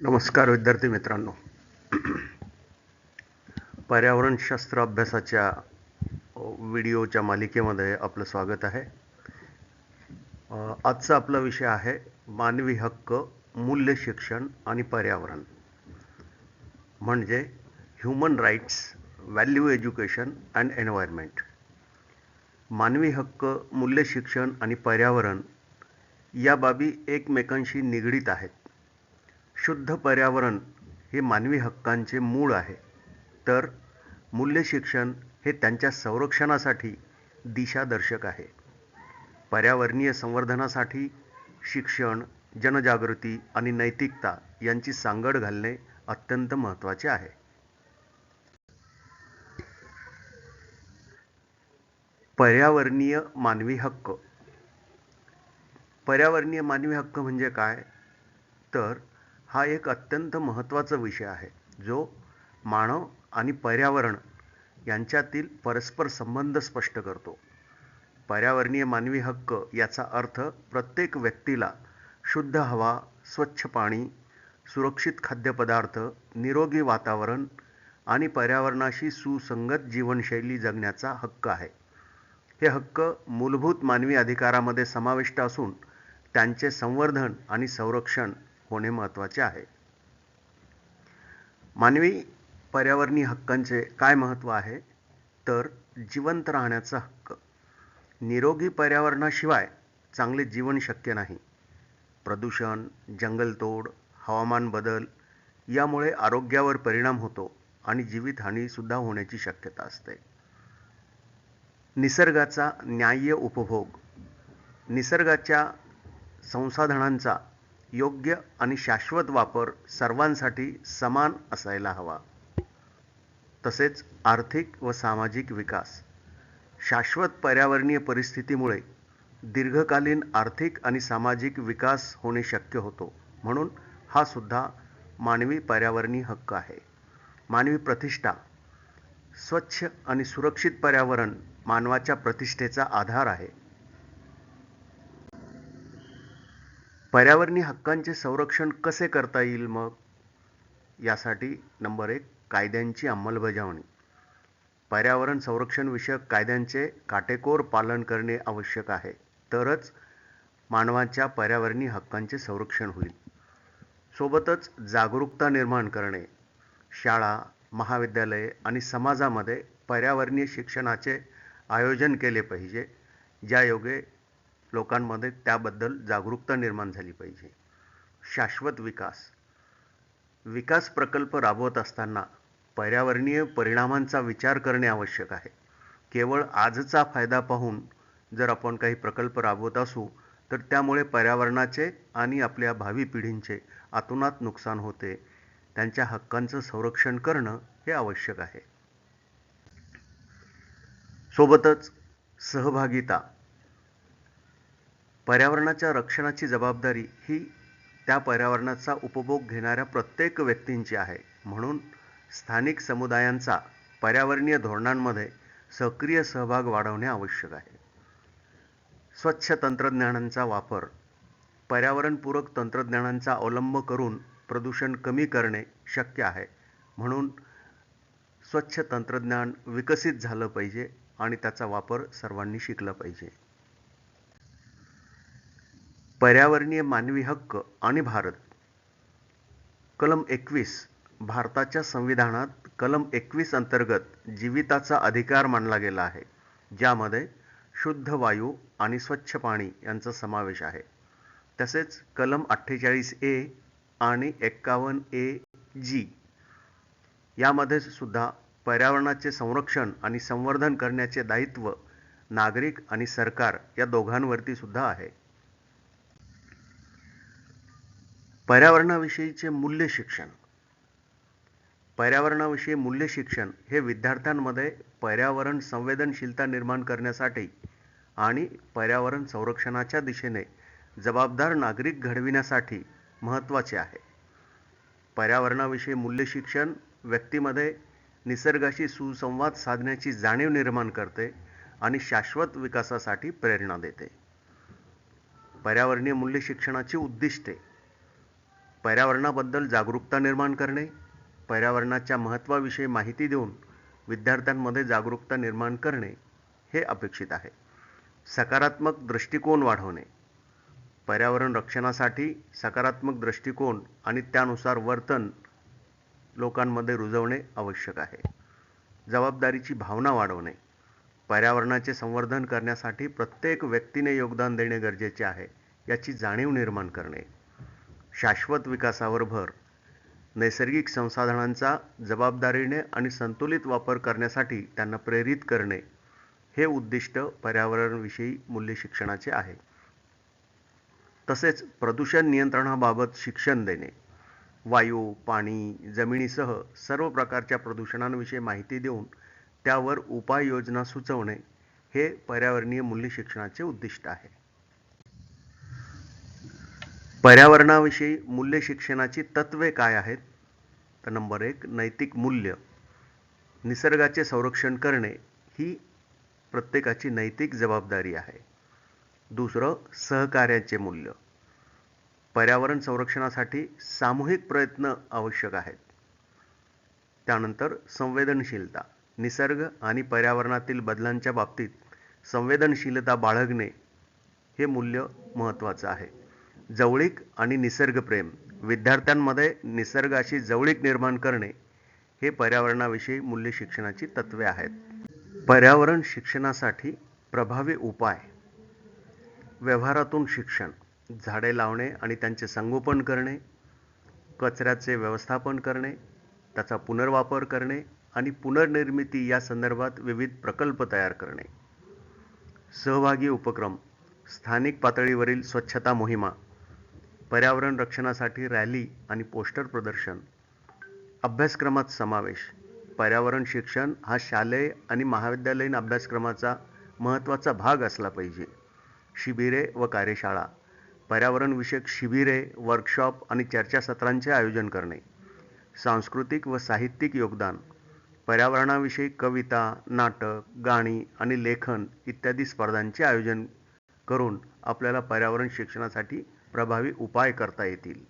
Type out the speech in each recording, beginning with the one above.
नमस्कार विद्यार्थी मित्रांनो. पर्यावरणशास्त्र अभ्यासाच्या व्हिडिओच्या मालिकेमध्ये आपलं स्वागत आहे. आजचा आपला विषय आहे मानवी हक्क मूल्य शिक्षण आणि पर्यावरण. म्हणजे human rights value education and environment मानवी हक्क मूल्य शिक्षण आणि पर्यावरण या बाबी एकमेकांशी निगडीत आहेत. शुद्ध पर्यावरण हे मानवी हक्कांचे मूळ आहे. तर मूल्य शिक्षण हे त्यांच्या संरक्षणासाठी दिशादर्शक आहे. पर्यावरणीय संवर्धनासाठी शिक्षण जनजागृती आणि नैतिकता यांची सांगड घालणे अत्यंत महत्त्वाचे आहे. पर्यावरणीय मानवी हक्क. पर्यावरणीय मानवी हक्क म्हणजे काय? तर हा एक अत्यंत महत्त्वाचा विषय आहे जो मानव आणि पर्यावरण यांच्यातील परस्पर संबंध स्पष्ट करतो. पर्यावरणीय मानवी हक्क याचा अर्थ प्रत्येक व्यक्तीला शुद्ध हवा स्वच्छ पाणी सुरक्षित खाद्यपदार्थ निरोगी वातावरण आणि पर्यावरणाशी सुसंगत जीवनशैली जगण्याचा हक्क आहे. हे हक्क मूलभूत मानवी अधिकारामध्ये समाविष्ट असून त्यांचे संवर्धन आणि संरक्षण होणे महत्त्वाचे आहे. मानवी पर्यावरणीय हक्कांचे काय महत्त्व आहे? तर जिवंत राहण्याचा हक्क. निरोगी पर्यावरणाशिवाय चांगले जीवन शक्य नाही. प्रदूषण जंगलतोड हवामान बदल यामुळे आरोग्यावर परिणाम होतो आणि जीवितहानीसुद्धा होण्याची शक्यता असते. निसर्गाचा न्याय्य उपभोग. निसर्गाच्या संसाधनांचा योग्य आणि शाश्वत वापर सर्वांसाठी समान असायला हवा. तसेच आर्थिक व सामाजिक विकास शाश्वत पर्यावरणीय परिस्थितीमुळे दीर्घकालीन आर्थिक आणि सामाजिक विकास होणे शक्य होतो. म्हणून हा सुद्धा मानवी पर्यावरणीय हक्क आहे. मानवी प्रतिष्ठा स्वच्छ आणि सुरक्षित पर्यावरण मानवाच्या प्रतिष्ठेचा आधार आहे. पर्यावरणीय हक्कांचे संरक्षण कसे करता येईल मग? यासाठी नंबर एक कायद्यांची अंमलबजावणी. पर्यावरण संरक्षणविषयक कायद्यांचे काटेकोर पालन करणे आवश्यक आहे. तरच मानवाच्या पर्यावरणीय हक्कांचे संरक्षण होईल. सोबतच जागरूकता निर्माण करणे शाळा महाविद्यालये आणि समाजामध्ये पर्यावरणीय शिक्षणाचे आयोजन केले पाहिजे. ज्यायोगे लोकांमध्ये त्याबद्दल जागरूकता निर्माण झाली पाहिजे. शाश्वत विकास. विकास प्रकल्प राबवत असताना पर्यावरणीय परिणामांचा विचार करणे आवश्यक आहे. केवळ आजचा फायदा पाहून जर आपण काही प्रकल्प राबवत असू तर त्यामुळे पर्यावरणाचे आणि आपल्या भावी पिढींचे आतोनात नुकसान होते. त्यांच्या हक्कांचं संरक्षण करणं हे आवश्यक आहे. सोबतच सहभागिता. पर्यावरणाच्या रक्षणाची जबाबदारी ही त्या पर्यावरणाचा उपभोग घेणाऱ्या प्रत्येक व्यक्तींची आहे. म्हणून स्थानिक समुदायांचा पर्यावरणीय धोरणांमध्ये सक्रिय सहभाग वाढवणे आवश्यक आहे. स्वच्छ तंत्रज्ञानांचा वापर पर्यावरणपूरक तंत्रज्ञानांचा अवलंब करून प्रदूषण कमी करणे शक्य आहे. म्हणून स्वच्छ तंत्रज्ञान विकसित झालं पाहिजे आणि त्याचा वापर सर्वांनी शिकला पाहिजे. पर्यावरणीय मानवी हक्क आणि भारत. कलम एकवीस भारताच्या संविधानात कलम एकवीस अंतर्गत जीविताचा अधिकार मानला गेला आहे ज्यामध्ये शुद्ध वायू आणि स्वच्छ पाणी यांचा समावेश आहे. तसेच कलम अठ्ठेचाळीस ए आणि एक्कावन्न ए जी यामध्ये सुद्धा पर्यावरणाचे संरक्षण आणि संवर्धन करण्याचे दायित्व नागरिक आणि सरकार या दोघांवरती सुद्धा आहे. पर्यावरणाविषयीचे मूल्य शिक्षण. पर्यावरणाविषयी मूल्य शिक्षण हे विद्यार्थ्यांमध्ये पर्यावरण संवेदनशीलता निर्माण करण्यासाठी आणि पर्यावरण संरक्षणाच्या दिशेने जबाबदार नागरिक घडविण्यासाठी महत्त्वाचे आहे. पर्यावरणाविषयी मूल्य शिक्षण व्यक्तीमध्ये निसर्गाशी सुसंवाद साधण्याची जाणीव निर्माण करते आणि शाश्वत विकासासाठी प्रेरणा देते. पर्यावरणीय मूल्य शिक्षणाची उद्दिष्टे पर्यावरणाबद्दल जागरूकता निर्माण करणे पर्यावरणाच्या महत्त्वाविषयी माहिती देऊन विद्यार्थ्यांमध्ये जागरूकता निर्माण करणे हे अपेक्षित आहे. सकारात्मक दृष्टिकोन वाढवणे. पर्यावरण रक्षणासाठी सकारात्मक दृष्टिकोन आणि त्यानुसार वर्तन लोकांमध्ये रुजवणे आवश्यक आहे. जबाबदारीची भावना वाढवणे. पर्यावरणाचे संवर्धन करण्यासाठी प्रत्येक व्यक्तीने योगदान देणे गरजेचे आहे याची जाणीव निर्माण करणे. शाश्वत विकासावर भर. नैसर्गिक संसाधनांचा जबाबदारीने आणि संतुलित वापर करण्यासाठी त्यांना प्रेरित करणे हे उद्दिष्ट पर्यावरणविषयी मूल्य शिक्षणाचे आहे. तसेच प्रदूषण नियंत्रणाबाबत शिक्षण देणे वायू पाणी जमिनीसह सर्व प्रकारच्या प्रदूषणांविषयी माहिती देऊन त्यावर उपाययोजना सुचवणे हे पर्यावरणीय मूल्य शिक्षणाचे उद्दिष्ट आहे. पर्यावरणाविषयी मूल्य शिक्षणाची तत्वे काय आहेत? तर नंबर एक नैतिक मूल्य. निसर्गाचे संरक्षण करणे ही प्रत्येकाची नैतिक जबाबदारी आहे. दुसरं सहकार्याचे मूल्य. पर्यावरण संरक्षणासाठी सामूहिक प्रयत्न आवश्यक आहेत. त्यानंतर संवेदनशीलता. निसर्ग आणि पर्यावरणातील बदलांच्या बाबतीत संवेदनशीलता बाळगणे हे मूल्य महत्त्वाचं आहे. जवळीक आणि निसर्गप्रेम विद्यार्थ्यांमध्ये निसर्गाशी जवळीक निर्माण करणे हे पर्यावरणाविषयी मूल्य शिक्षणाची तत्वे आहेत. पर्यावरण शिक्षणासाठी प्रभावी उपाय. व्यवहारातून शिक्षण झाडे लावणे आणि त्यांचे संगोपन करणे कचऱ्याचे व्यवस्थापन करणे त्याचा पुनर्वापर करणे आणि पुनर्निर्मिती या संदर्भात विविध प्रकल्प तयार करणे. सहभागी उपक्रम स्थानिक पातळीवरील स्वच्छता मोहिमा पर्यावरण रक्षणासाठी रॅली आणि पोस्टर प्रदर्शन. अभ्यासक्रमात समावेश. पर्यावरण शिक्षण हा शालेय आणि महाविद्यालयीन अभ्यासक्रमाचा महत्त्वाचा भाग असला पाहिजे. शिबिरे व कार्यशाळा. पर्यावरणविषयक शिबिरे वर्कशॉप आणि चर्चासत्रांचे आयोजन करणे. सांस्कृतिक व साहित्यिक योगदान. पर्यावरणाविषयी कविता नाटक गाणी आणि लेखन इत्यादी स्पर्धांचे आयोजन करून आपल्याला पर्यावरण शिक्षणासाठी प्रभावी उपाय करता येतील.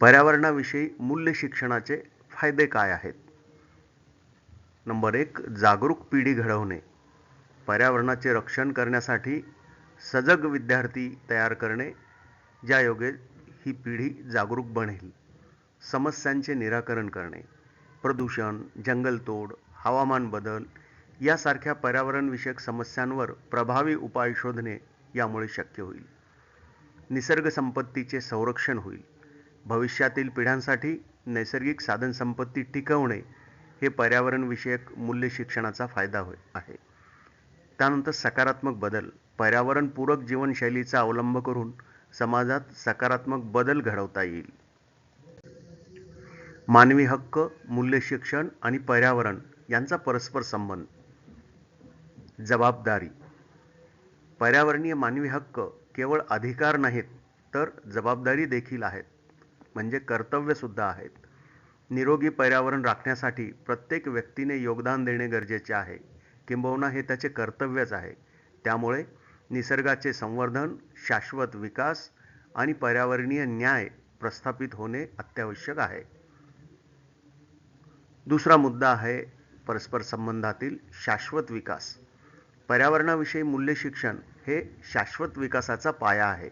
पर्यावरणाविषयी मूल्य शिक्षणाचे फायदे काय आहेत? नंबर एक जागरूक पिढी घडवणे. पर्यावरणाचे रक्षण करण्यासाठी सजग विद्यार्थी तयार करणे ज्यायोगे ही पिढी जागरूक बनेल. समस्यांचे निराकरण करणे प्रदूषण जंगलतोड हवामान बदल यासारख्या पर्यावरणविषयक समस्यांवर प्रभावी उपाय शोधणे यामुळे शक्य होईल. निसर्ग संपत्तीचे संरक्षण होईल. भविष्यातील पिढ्यांसाठी नैसर्गिक साधनसंपत्ती टिकवणे हे पर्यावरणविषयक मूल्य शिक्षणाचा फायदा होय आहे. त्यानंतर सकारात्मक बदल. पर्यावरणपूरक जीवनशैलीचा अवलंब करून समाजात सकारात्मक बदल घडवता येईल. मानवी हक्क मूल्य शिक्षण आणि पर्यावरण यांचा परस्पर संबंध. जबाबदारी. पर्यावरणीय मानवी हक्क केवळ अधिकार नाहीत तर जबाबदारी देखील आहेत म्हणजे कर्तव्यसुद्धा आहेत. निरोगी पर्यावरण राखण्यासाठी प्रत्येक व्यक्तीने योगदान देणे गरजेचे आहे. किंबहुना हे त्याचे कर्तव्यच आहे. त्यामुळे निसर्गाचे संवर्धन शाश्वत विकास आणि पर्यावरणीय न्याय प्रस्थापित होणे अत्यावश्यक आहे. दुसरा मुद्दा आहे परस्पर संबंधातील शाश्वत विकास. पर्यावरणाविषयी मूल्य शिक्षण हे शाश्वत विकासाचा पाया आहे.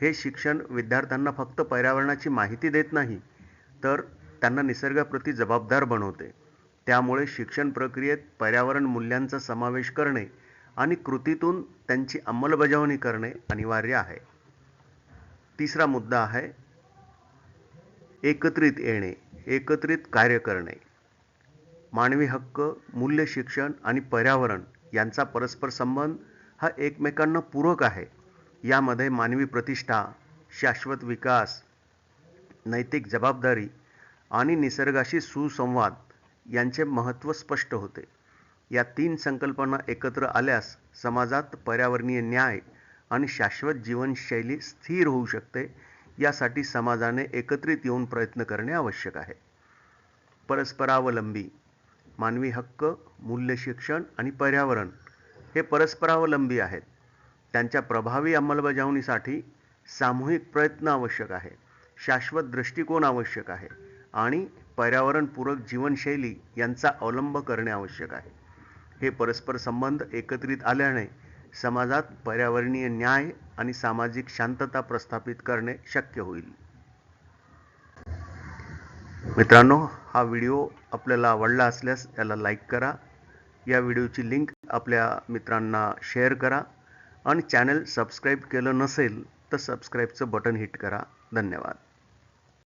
हे शिक्षण विद्यार्थ्यांना फक्त पर्यावरणाची माहिती देत नाही तर त्यांना निसर्गाप्रती जबाबदार बनवते. त्यामुळे शिक्षण प्रक्रियेत पर्यावरण मूल्यांचा समावेश करणे आणि कृतीतून त्यांची अंमलबजावणी करणे अनिवार्य आहे. तिसरा मुद्दा आहे एकत्रित येणे एकत्रित कार्य करणे. मानवी हक्क मूल्य शिक्षण आणि पर्यावरण यांचा परस्पर संबंध हा एकमेकांना पूरक आहे. यामध्ये मानवी प्रतिष्ठा शाश्वत विकास नैतिक जबाबदारी आणि निसर्गाशी सुसंवाद यांचे महत्त्व स्पष्ट होते. या तीन संकल्पना एकत्र आल्यास समाजात पर्यावरणीय न्याय आणि शाश्वत जीवनशैली स्थिर होऊ शकते यासाठी समाजाने एकत्रित येऊन प्रयत्न करणे आवश्यक आहे. परस्परावलंबी मानवी हक्क मूल्य शिक्षण आणि पर्यावरण हे परस्परावलंबी आहेत. त्यांच्या प्रभावी अंमलबजावणीसाठी सामूहिक प्रयत्न आवश्यक आहे शाश्वत दृष्टिकोन आवश्यक आहे आणि पर्यावरणपूरक जीवनशैली यांचा अवलंब करणे आवश्यक आहे. हे परस्पर संबंध एकत्रित आल्याने समाजात पर्यावरणीय न्याय आणि सामाजिक शांतता प्रस्थापित करणे शक्य होईल. मित्रांनो हा व्हिडिओ आपल्याला आवडला असल्यास त्याला लाईक करा. या व्हिडिओची लिंक आपल्या मित्रांना शेअर करा आणि चॅनल सबस्क्राईब केलं नसेल तर सबस्क्राईबचं बटन हिट करा. धन्यवाद.